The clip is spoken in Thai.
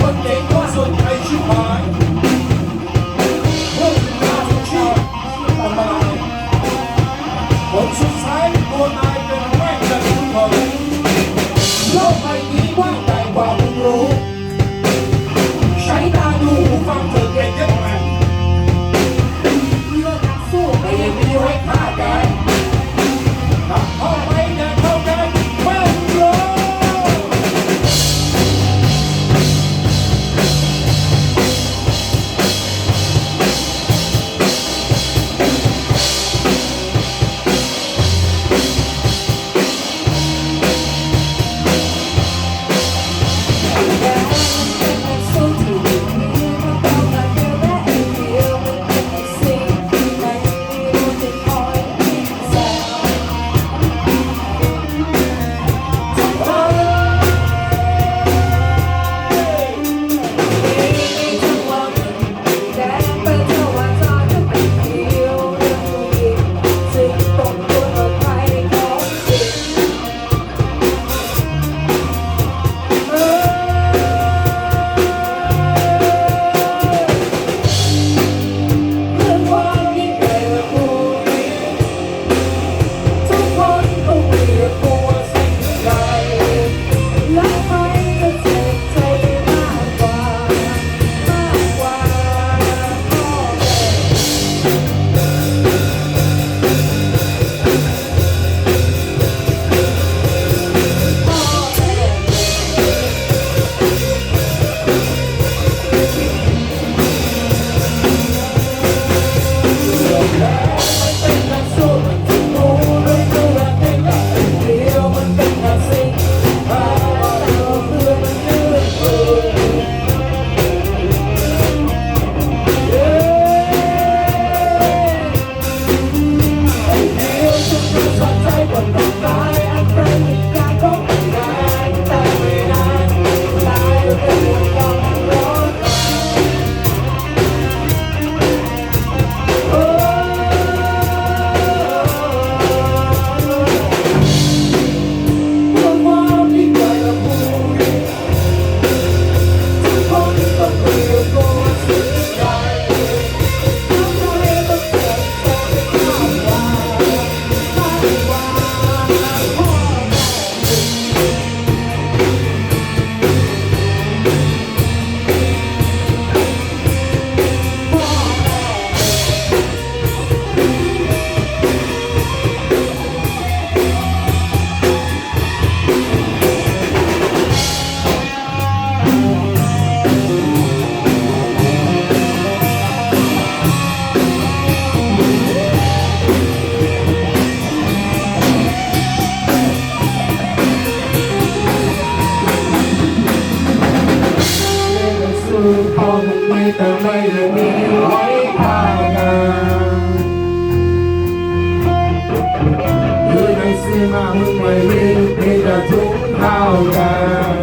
คนเก่ก็สนใจชิบหายพวกาทุกชีพประมาณผลสุดท้ายตันเป็นแม่งกันทุกคน ไว้ภายหน้าอยู่ในสีมาหุ่นไว้ที่ทุ่งเท่ากัน